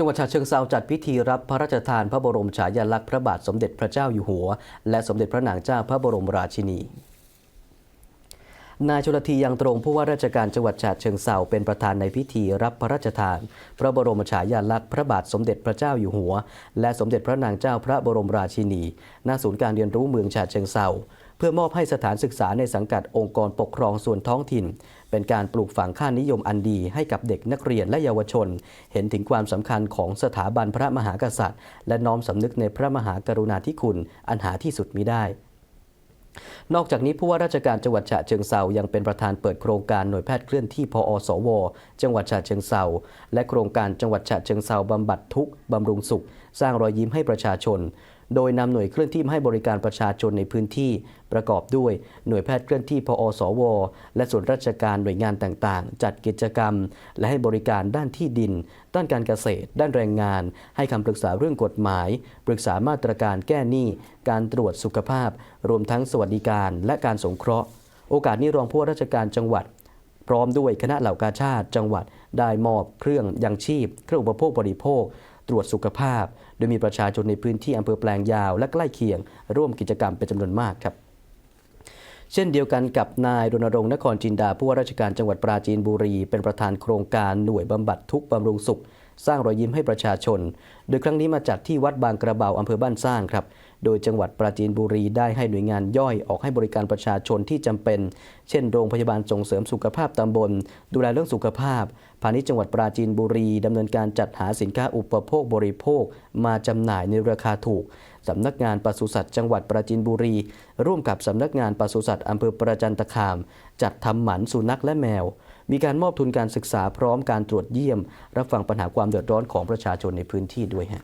จังหวัดฉะเชิงเซาจัดพิธีรับพระราชทานพระบรมฉายาลักษณ์พระบาทสมเด็จพระเจ้าอยู่หัว และสมเด็จพระนางเจ้าพระบรมราชินี นายชลธียังตรงผู้ว่าราชการจังหวัดฉะเชิงเทราเป็นประธานในพิธีรับพระราชทาน พระบรมฉายาลักษณ์พระบาทสมเด็จพระเจ้าอยู่หัว และสมเด็จพระนางเจ้าพระบรมราชินีณศูนย์การเรียนรู้เมืองฉะเชิงเทราเพื่อมอบให้สถานศึกษาในสังกัดองค์กรปกครองส่วนท้องถิ่น เป็นการปลูกฝังค่านิยมอันดีให้กับเด็กนักเรียนและเยาวชน เห็นถึงความสำคัญของสถาบันพระมหากษัตริย์ และน้อมสำนึกในพระมหากรุณาธิคุณอันหาที่สุดมิได้ นอกจากนี้ผู้ว่าราชการจังหวัดฉะเชิงเซายังเป็นประธานเปิดโครงการหน่วยแพทย์เคลื่อนที่พอสว จังหวัดฉะเชิงเซาและโครงการจังหวัดฉะเชิงเซาบำบัดทุกข์บำรุงสุข สร้างรอยยิ้มให้ประชาชน โดยนำหน่วยเคลื่อนที่มาให้บริการประชาชนในพื้นที่ ประกอบด้วยหน่วยแพทย์เคลื่อนที่พอสว และส่วนราชการหน่วยงานต่างๆ จัดกิจกรรม และให้บริการด้านที่ดิน ด้านการเกษตร ด้านแรงงาน ให้คำปรึกษาเรื่องกฎหมาย ปรึกษามาตรการแก้หนี้ การตรวจสุขภาพ รวมทั้งสวัสดิการและการสงเคราะห์ โอกาสนี้รองผู้ว่าราชการจังหวัดพร้อมด้วยคณะเหล่ากาชาติจังหวัดได้มอบเครื่องยังชีพ เครื่องอุปโภคบริโภค ตรวจสุขภาพ โดยมีประชาชนในพื้นที่อำเภอแปลงยาว และใกล้เคียง ร่วมกิจกรรมเป็นจำนวนมากครับเช่นเดียวกันกับนายรณรงค์นครจินดาผู้ว่าราชการจังหวัดปราจีนบุรี เป็นประธานโครงการหน่วยบำบัดทุกบำรุงสุข สร้างรอยยิ้มให้ประชาชน โดยครั้งนี้มาจัดที่วัดบางกระเบาอำเภอบ้านสร้างครับ โดยจังหวัดปราจีนบุรีได้ให้หน่วยงานย่อยออกให้บริการประชาชนที่จำเป็น เช่น โรงพยาบาลส่งเสริมสุขภาพตำบล ดูแลเรื่องสุขภาพ พาณิชย์จังหวัดปราจีนบุรีดำเนินการจัดหาสินค้าอุปโภคบริโภค มาจำหน่ายในราคาถูกสำนักงานปศุสัตว์จังหวัดปราจีนบุรี ร่วมกับสำนักงานปศุสัตว์อำเภอประจันตคาม จัดทำหมันสุนัขและแมว มีการมอบทุนการศึกษาพร้อมการตรวจเยี่ยม รับฟังปัญหาความเดือดร้อนของประชาชนในพื้นที่ด้วยฮะ